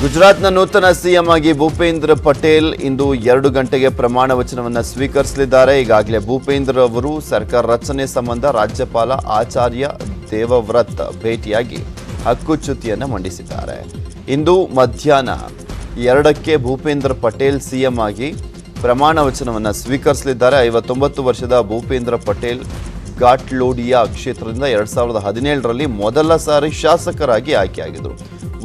ಗುಜರಾತ್ನ ನೂತನ ಸಿಎಂ ಆಗಿ ಭೂಪೇಂದ್ರ ಪಟೇಲ್ ಇಂದು ಎರಡು ಗಂಟೆಗೆ ಪ್ರಮಾಣ ವಚನವನ್ನು ಸ್ವೀಕರಿಸಲಿದ್ದಾರೆ. ಈಗಾಗಲೇ ಭೂಪೇಂದ್ರ ಅವರು ಸರ್ಕಾರ ರಚನೆ ಸಂಬಂಧ ರಾಜ್ಯಪಾಲ ಆಚಾರ್ಯ ದೇವವ್ರತ್ ಭೇಟಿಯಾಗಿ ಹಕ್ಕುಚ್ಯುತಿಯನ್ನು ಮಂಡಿಸಿದ್ದಾರೆ. ಇಂದು ಮಧ್ಯಾಹ್ನ ಎರಡಕ್ಕೆ ಭೂಪೇಂದ್ರ ಪಟೇಲ್ ಸಿಎಂ ಆಗಿ ಪ್ರಮಾಣ ವಚನವನ್ನು ಸ್ವೀಕರಿಸಲಿದ್ದಾರೆ. ಐವತ್ತೊಂಬತ್ತು ವರ್ಷದ ಭೂಪೇಂದ್ರ ಪಟೇಲ್ ಘಾಟ್ಲೋಡಿಯಾ ಕ್ಷೇತ್ರದಿಂದ ಎರಡ್ ಸಾವಿರದ ಹದಿನೇಳರಲ್ಲಿ ಮೊದಲ ಸಾರಿ ಶಾಸಕರಾಗಿ ಆಯ್ಕೆಯಾಗಿದ್ದರು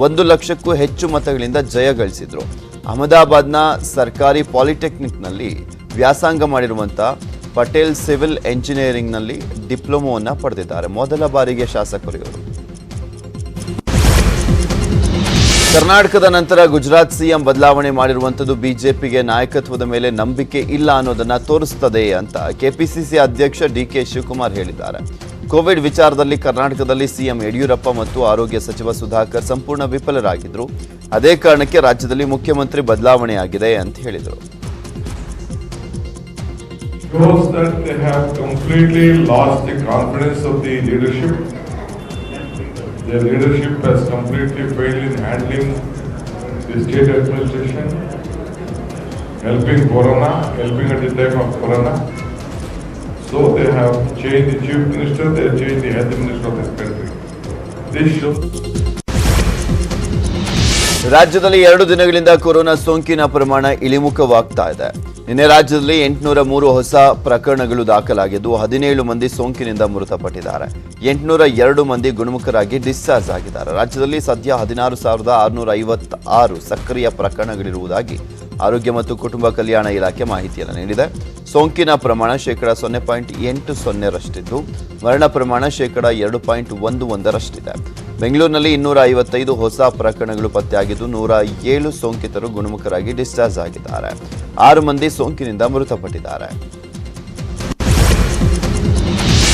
ಒಂದು ಲಕ್ಷಕ್ಕೂ ಹೆಚ್ಚು ಮತಗಳಿಂದ ಜಯ ಗಳಿಸಿದ್ರು. ಅಹಮದಾಬಾದ್ನ ಸರ್ಕಾರಿ ಪಾಲಿಟೆಕ್ನಿಕ್ನಲ್ಲಿ ವ್ಯಾಸಂಗ ಮಾಡಿರುವಂಥ ಪಟೇಲ್ ಸಿವಿಲ್ ಎಂಜಿನಿಯರಿಂಗ್ನಲ್ಲಿ ಡಿಪ್ಲೊಮೊವನ್ನು ಪಡೆದಿದ್ದಾರೆ. ಮೊದಲ ಬಾರಿಗೆ ಶಾಸಕರು ಇವರು. ಕರ್ನಾಟಕದ ನಂತರ ಗುಜರಾತ್ ಸಿಎಂ ಬದಲಾವಣೆ ಮಾಡಿರುವಂಥದ್ದು ಬಿಜೆಪಿಗೆ ನಾಯಕತ್ವದ ಮೇಲೆ ನಂಬಿಕೆ ಇಲ್ಲ ಅನ್ನೋದನ್ನ ತೋರಿಸ್ತದೆ ಅಂತ ಕೆಪಿಸಿಸಿ ಅಧ್ಯಕ್ಷ ಡಿ ಕೆ ಶಿವಕುಮಾರ್ ಹೇಳಿದ್ದಾರೆ. ಕೋವಿಡ್ ವಿಚಾರದಲ್ಲಿ ಕರ್ನಾಟಕದಲ್ಲಿ ಸಿಎಂ ಯಡಿಯೂರಪ್ಪ ಮತ್ತು ಆರೋಗ್ಯ ಸಚಿವ ಸುಧಾಕರ್ ಸಂಪೂರ್ಣ ವಿಫಲರಾಗಿದ್ದರು ಅದೇ ಕಾರಣಕ್ಕೆ ರಾಜ್ಯದಲ್ಲಿ ಮುಖ್ಯಮಂತ್ರಿ ಬದಲಾವಣೆಯಾಗಿದೆ ಅಂತ ಹೇಳಿದರು helping Corona, helping at the time of Corona. So they have changed the chief minister, they have changed the health minister of this country. This shows ರಾಜ್ಯದಲ್ಲಿ ಎರಡು ದಿನಗಳಿಂದ ಕೊರೋನಾ ಸೋಂಕಿನ ಪ್ರಮಾಣ ಇಳಿಮುಖವಾಗ್ತಾ ಇದೆ. ನಿನ್ನೆ ರಾಜ್ಯದಲ್ಲಿ ಎಂಟುನೂರ ಮೂರು ಹೊಸ ಪ್ರಕರಣಗಳು ದಾಖಲಾಗಿದ್ದು ಹದಿನೇಳು ಮಂದಿ ಸೋಂಕಿನಿಂದ ಮೃತಪಟ್ಟಿದ್ದಾರೆ. ಎಂಟುನೂರ ಎರಡು ಮಂದಿ ಗುಣಮುಖರಾಗಿ ಡಿಸ್ಚಾರ್ಜ್ ಆಗಿದ್ದಾರೆ. ರಾಜ್ಯದಲ್ಲಿ ಸದ್ಯ ಹದಿನಾರು ಸಾವಿರದ ಆರುನೂರ ಐವತ್ತಾರು ಸಕ್ರಿಯ ಪ್ರಕರಣಗಳಿರುವುದಾಗಿ ಆರೋಗ್ಯ ಮತ್ತು ಕುಟುಂಬ ಕಲ್ಯಾಣ ಇಲಾಖೆ ಮಾಹಿತಿಯನ್ನು ನೀಡಿದೆ. ಸೋಂಕಿನ ಪ್ರಮಾಣ ಶೇಕಡಾ ಸೊನ್ನೆ ಪಾಯಿಂಟ್ ಎಂಟು ಸೊನ್ನೆರಷ್ಟಿದ್ದು. ಮರಣ ಪ್ರಮಾಣ ಶೇಕಡಾ ಎರಡು ಪಾಯಿಂಟ್ ಒಂದು ಒಂದರಷ್ಟಿದೆ. ಬೆಂಗಳೂರಿನಲ್ಲಿ ಇನ್ನೂರ ಐವತ್ತೈದು ಹೊಸ ಪ್ರಕರಣಗಳು ಪತ್ತೆಯಾಗಿದ್ದು ನೂರ ಏಳು ಸೋಂಕಿತರು ಗುಣಮುಖರಾಗಿ ಡಿಸ್ಚಾರ್ಜ್ ಆಗಿದ್ದಾರೆ. ಆರು ಮಂದಿ ಸೋಂಕಿನಿಂದ ಮೃತಪಟ್ಟಿದ್ದಾರೆ.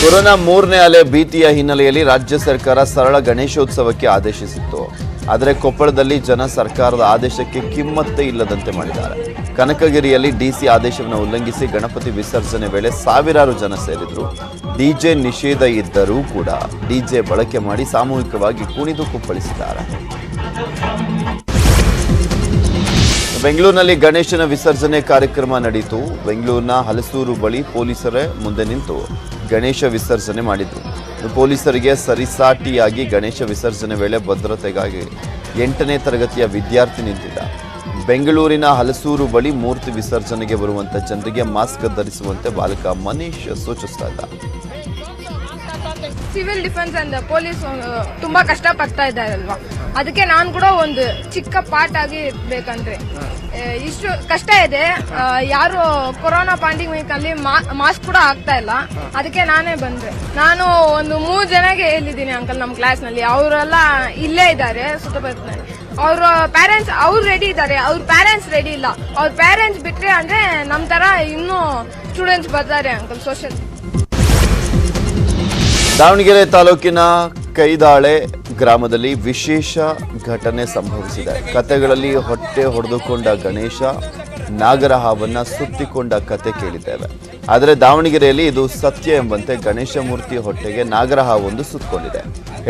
ಕೊರೋನಾ ಮೂರನೇ ಅಲೆ ಭೀತಿಯ ಹಿನ್ನೆಲೆಯಲ್ಲಿ ರಾಜ್ಯ ಸರ್ಕಾರ ಸರಳ ಗಣೇಶೋತ್ಸವಕ್ಕೆ ಆದೇಶಿಸಿತ್ತು. ಆದರೆ ಕೊಪ್ಪಳದಲ್ಲಿ ಜನ ಸರ್ಕಾರದ ಆದೇಶಕ್ಕೆ ಕಿಮ್ಮತ್ತೇ ಇಲ್ಲದಂತೆ ಮಾಡಿದ್ದಾರೆ. ಕನಕಗಿರಿಯಲ್ಲಿ ಡಿಸಿ ಆದೇಶವನ್ನು ಉಲ್ಲಂಘಿಸಿ ಗಣಪತಿ ವಿಸರ್ಜನೆ ವೇಳೆ ಸಾವಿರಾರು ಜನ ಸೇರಿದ್ರು. ಡಿಜೆ ನಿಷೇಧ ಇದ್ದರೂ ಕೂಡ ಡಿಜೆ ಬಳಕೆ ಮಾಡಿ ಸಾಮೂಹಿಕವಾಗಿ ಕುಣಿದು ಕುಪ್ಪಳಿಸಿದ್ದಾರೆ. ಬೆಂಗಳೂರಿನಲ್ಲಿ ಗಣೇಶನ ವಿಸರ್ಜನೆ ಕಾರ್ಯಕ್ರಮ ನಡೆಯಿತು ಬೆಂಗಳೂರಿನ ಹಲಸೂರು ಬಳಿ ಪೊಲೀಸರೇ ಮುಂದೆ ನಿಂತು ಗಣೇಶ ವಿಸರ್ಜನೆ ಮಾಡಿದ್ರು. ಪೊಲೀಸರಿಗೆ ಸರಿಸಾಟಿಯಾಗಿ ಗಣೇಶ ವಿಸರ್ಜನೆ ವೇಳೆ ಭದ್ರತೆಗಾಗಿ ಎಂಟನೇ ತರಗತಿಯ ವಿದ್ಯಾರ್ಥಿ ನಿಂತಿದ್ದ. ಬೆಂಗಳೂರಿನ ಹಲಸೂರು ಬಳಿ ಮೂರ್ತಿ ವಿಸರ್ಜನೆಗೆ ಬರುವಂತ ಜನರಿಗೆ ಮಾಸ್ಕ್ ಧರಿಸುವಂತೆ ಬಾಲಕ ಮನೀಶ್ ಸೂಚಿಸ್ತಾ ಇದ್ದ. ಸಿವಿಲ್ ಡಿಫೆನ್ಸ್ ಅಂಡ್ ಪೊಲೀಸ್ ತುಂಬಾ ಕಷ್ಟ ಪಡ್ತಾ ಇದ್ದಾರಲ್ವಾ? ಅದಕ್ಕೆ ನಾನು ಕೂಡ ಒಂದು ಚಿಕ್ಕ ಪಾರ್ಟ್ ಆಗಿ ಬೇಕಂದ್ರೆ. ಇಷ್ಟು ಕಷ್ಟ ಇದೆ. ಯಾರು ಕೊರೋನಾ ಪಾಂಡಿಮಿಕ್ ಅಲ್ಲಿ ಮಾಸ್ಕ್ ಕೂಡ ಆಗ್ತಾ ಇಲ್ಲ. ಅದಕ್ಕೆ ನಾನೇ ಬಂದೆ. ನಾನು ಒಂದು ಮೂರು ಜನಗೆ ಹೇಳಿದ್ದೀನಿ ಅಂಕಲ್ ನಮ್ಮ ಕ್ಲಾಸ್ನಲ್ಲಿ. ಅವರೆಲ್ಲ ಇಲ್ಲೇ ಇದ್ದಾರೆ ಸುತ್ತಮುತ್ತಲಿನಲ್ಲಿ. ಅವ್ರ ಪೇರೆಂಟ್ಸ್ ಅವ್ರು ರೆಡಿ ಇದ್ದಾರೆ. ಅವ್ರ ಪೇರೆಂಟ್ಸ್ ರೆಡಿ ಇಲ್ಲ. ಅವ್ರ ಪೇರೆಂಟ್ಸ್ ಬಿಟ್ರೆ ಅಂದ್ರೆ ನಮ್ ತರ ಇನ್ನೂ ಸ್ಟೂಡೆಂಟ್ಸ್ ಬರ್ತಾರೆ ಅಂಕಲ್ ಸೋಷಿಯಲ್ ದಾವಣಗೆರೆ ತಾಲೂಕಿನ ಕೈದಾಳೆ ಗ್ರಾಮದಲ್ಲಿ ವಿಶೇಷ ಘಟನೆ ಸಂಭವಿಸಿದೆ. ಕತೆಗಳಲ್ಲಿ ಹೊಟ್ಟೆ ಹೊಡೆದುಕೊಂಡ ಗಣೇಶ ನಾಗರಹಾವನ್ನ ಸುತ್ತಿಕೊಂಡ ಕತೆ ಕೇಳಿದ್ದೇವೆ. ಆದರೆ ದಾವಣಗೆರೆಯಲ್ಲಿ ಇದು ಸತ್ಯ ಎಂಬಂತೆ ಗಣೇಶ ಮೂರ್ತಿ ಹೊಟ್ಟೆಗೆ ನಾಗರಹಾವೊಂದು ಸುತ್ತಕೊಂಡಿದೆ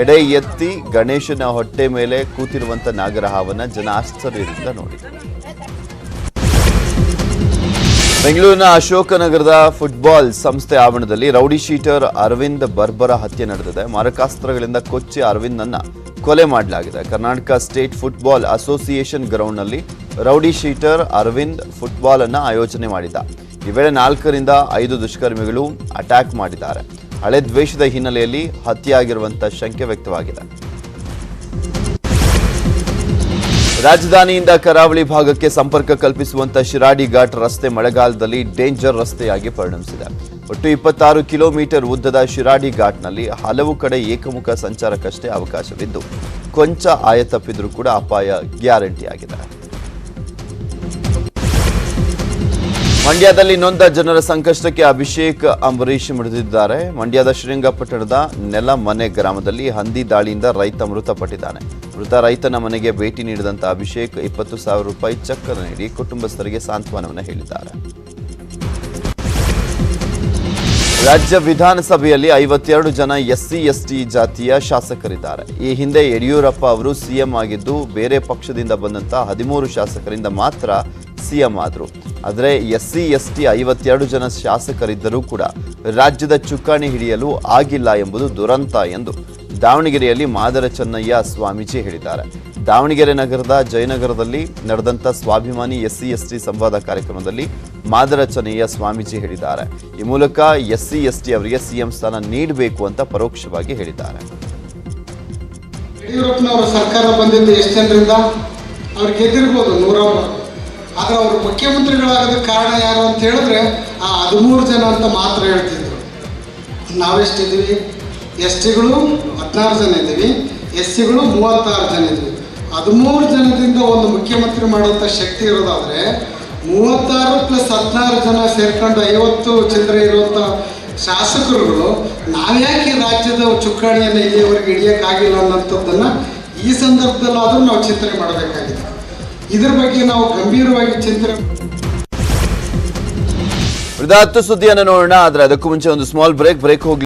ಎಡೆ ಎತ್ತಿ ಗಣೇಶನ ಹೊಟ್ಟೆ ಮೇಲೆ ಕೂತಿರುವಂತ ನಾಗರಹಾವನ್ನ ಜನ ಆಶ್ಚರ್ಯದಿಂದ ನೋಡಿದರು. ಬೆಂಗಳೂರಿನ ಅಶೋಕನಗರದ ಫುಟ್ಬಾಲ್ ಸಂಸ್ಥೆ ಆವರಣದಲ್ಲಿ ರೌಡಿ ಶೀಟರ್ ಅರವಿಂದ್ ಬರ್ಬರ ಹತ್ಯೆ ನಡೆದಿದೆ. ಮಾರಕಾಸ್ತ್ರಗಳಿಂದ ಕೊಚ್ಚಿ ಅರವಿಂದ್ನನ್ನ ಕೊಲೆ ಮಾಡಲಾಗಿದೆ. ಕರ್ನಾಟಕ ಸ್ಟೇಟ್ ಫುಟ್ಬಾಲ್ ಅಸೋಸಿಯೇಷನ್ ಗ್ರೌಂಡ್ನಲ್ಲಿ ರೌಡಿ ಶೀಟರ್ ಅರವಿಂದ್ ಫುಟ್ಬಾಲ್ ಅನ್ನ ಆಯೋಜನೆ ಮಾಡಿದ್ದ. ಈ ವೇಳೆ ನಾಲ್ಕರಿಂದ ಐದು ದುಷ್ಕರ್ಮಿಗಳು ಅಟ್ಯಾಕ್ ಮಾಡಿದ್ದಾರೆ. ಹಳೆ ದ್ವೇಷದ ಹಿನ್ನೆಲೆಯಲ್ಲಿ ಹತ್ಯೆಯಾಗಿರುವಂತಹ ಶಂಕೆ ವ್ಯಕ್ತವಾಗಿದೆ. ರಾಜಧಾನಿಯಿಂದ ಕರಾವಳಿ ಭಾಗಕ್ಕೆ ಸಂಪರ್ಕ ಕಲ್ಪಿಸುವಂತ ಶಿರಾಡಿ ಘಾಟ್ ರಸ್ತೆ ಮಳೆಗಾಲದಲ್ಲಿ ಡೇಂಜರ್ ರಸ್ತೆಯಾಗಿ ಪರಿಣಮಿಸಿದೆ. ಒಟ್ಟು ಇಪ್ಪತ್ತಾರು ಕಿಲೋಮೀಟರ್ ಉದ್ದದ ಶಿರಾಡಿ ಘಾಟ್ನಲ್ಲಿ ಹಲವು ಕಡೆ ಏಕಮುಖ ಸಂಚಾರಕ್ಕಷ್ಟೇ ಅವಕಾಶವಿದ್ದು, ಕೊಂಚ ಆಯ ತಪ್ಪಿದ್ರೂ ಕೂಡ ಅಪಾಯ ಗ್ಯಾರಂಟಿ ಆಗಿದೆ ಮಂಡ್ಯದಲ್ಲಿ ನೊಂದ ಜನರ ಸಂಕಷ್ಟಕ್ಕೆ ಅಭಿಷೇಕ್ ಅಂಬರೀಶ್ ಮೃತಿದ್ದಾರೆ ಮಂಡ್ಯದ ಶ್ರೀರಂಗಪಟ್ಟಣದ ನೆಲಮನೆ ಗ್ರಾಮದಲ್ಲಿ ಹಂದಿ ದಾಳಿಯಿಂದ ರೈತ ಮೃತಪಟ್ಟಿದ್ದಾನೆ. ಮೃತ ರೈತನ ಮನೆಗೆ ಭೇಟಿ ನೀಡಿದಂತ ಅಭಿಷೇಕ್ ಇಪ್ಪತ್ತು ಸಾವಿರ ರೂಪಾಯಿ ಚೆಕ್ ನೀಡಿ ಕುಟುಂಬಸ್ಥರಿಗೆ ಸಾಂತ್ವನವನ್ನು ಹೇಳಿದ್ದಾರೆ. ರಾಜ್ಯ ವಿಧಾನಸಭೆಯಲ್ಲಿ ಐವತ್ತೆರಡು ಜನ ಎಸ್ಸಿ, ಎಸ್ಟಿ ಜಾತಿಯ ಶಾಸಕರಿದ್ದಾರೆ. ಈ ಹಿಂದೆ ಯಡಿಯೂರಪ್ಪ ಅವರು ಸಿಎಂ ಆಗಿದ್ದು, ಬೇರೆ ಪಕ್ಷದಿಂದ ಬಂದಂತ ಹದಿಮೂರು ಶಾಸಕರಿಂದ ಮಾತ್ರ ಸಿಎಂ ಆದರು. ಆದರೆ ಎಸ್ಸಿ, ಎಸ್ಟಿ ಐವತ್ತೆರಡು ಜನ ಶಾಸಕರಿದ್ದರೂ ಕೂಡ ರಾಜ್ಯದ ಚುಕ್ಕಾಣಿ ಹಿಡಿಯಲು ಆಗಿಲ್ಲ ಎಂಬುದು ದುರಂತ ಎಂದು ದಾವಣಗೆರೆಯಲ್ಲಿ ಮಾದರ ಚೆನ್ನಯ್ಯ ಸ್ವಾಮೀಜಿ ಹೇಳಿದ್ದಾರೆ. ದಾವಣಗೆರೆ ನಗರದ ಜಯನಗರದಲ್ಲಿ ನಡೆದಂಥ ಸ್ವಾಭಿಮಾನಿ ಎಸ್ಸಿ ಎಸ್ಟಿ ಸಂವಾದ ಕಾರ್ಯಕ್ರಮದಲ್ಲಿ ಮಾದರಚನೆಯ ಸ್ವಾಮೀಜಿ ಹೇಳಿದ್ದಾರೆ. ಈ ಮೂಲಕ ಎಸ್ಸಿ ಎಸ್ಟಿ ಅವರಿಗೆ ಸಿಎಂ ಸ್ಥಾನ ನೀಡಬೇಕು ಅಂತ ಪರೋಕ್ಷವಾಗಿ ಹೇಳಿದ್ದಾರೆ. ಯಡಿಯೂರಪ್ಪನವರ ಸರ್ಕಾರ ಬಂದಿದ್ದು ಎಷ್ಟು ಜನರಿಂದ? ಅವ್ರು ಗೆದ್ದಿರ್ಬೋದು ನೂರ ಆದರೆ ಅವರು ಮುಖ್ಯಮಂತ್ರಿಗಳಾಗೋದಕ್ಕೆ ಕಾರಣ ಯಾರು ಅಂತ ಹೇಳಿದ್ರೆ ಆ ಹದಿಮೂರು ಜನ ಅಂತ ಮಾತ್ರ ಹೇಳ್ತಿದ್ರು. ನಾವೆಷ್ಟಿದ್ದೀವಿ ಎಸ್ ಟಿಗಳು ಹದಿನಾರು ಜನ ಇದ್ದೀವಿ. ಎಸ್ ಸಿಗಳು ಮೂವತ್ತಾರು ಜನ ಇದ್ವಿ ಹದಿಮೂರು ಜನದಿಂದ ಒಂದು ಮುಖ್ಯಮಂತ್ರಿ ಮಾಡುವಂಥ ಶಕ್ತಿ ಇರೋದಾದರೆ ಮೂವತ್ತಾರು ಪ್ಲಸ್ ಹದಿನಾರು ಜನ ಸೇರ್ಕೊಂಡು ಐವತ್ತು ಚಂದ್ರ ಇರುವಂಥ ಶಾಸಕರುಗಳು ನಾವ್ಯಾಕೆ ರಾಜ್ಯದ ಚುಕ್ಕಾಣಿಯನ್ನು ಇಲ್ಲಿಯವರೆಗೆ ಆಗಿಲ್ಲ ಅನ್ನೋಂಥದ್ದನ್ನು ಈ ಸಂದರ್ಭದಲ್ಲಾದರೂ ನಾವು ಚಿಂತನೆ ಮಾಡಬೇಕಾಗಿದೆ. ಇದ್ರ ಬಗ್ಗೆ ನಾವು ಗಂಭೀರವಾಗಿ ಚಿಂತನೆ ಸುದ್ದಿಯನ್ನು ನೋಡೋಣ, ಆದ್ರೆ ಅದಕ್ಕೂ ಮುಂಚೆ ಒಂದು ಸ್ಮಾಲ್ ಬ್ರೇಕ್ ಬ್ರೇಕ್ ಹೋಗಿ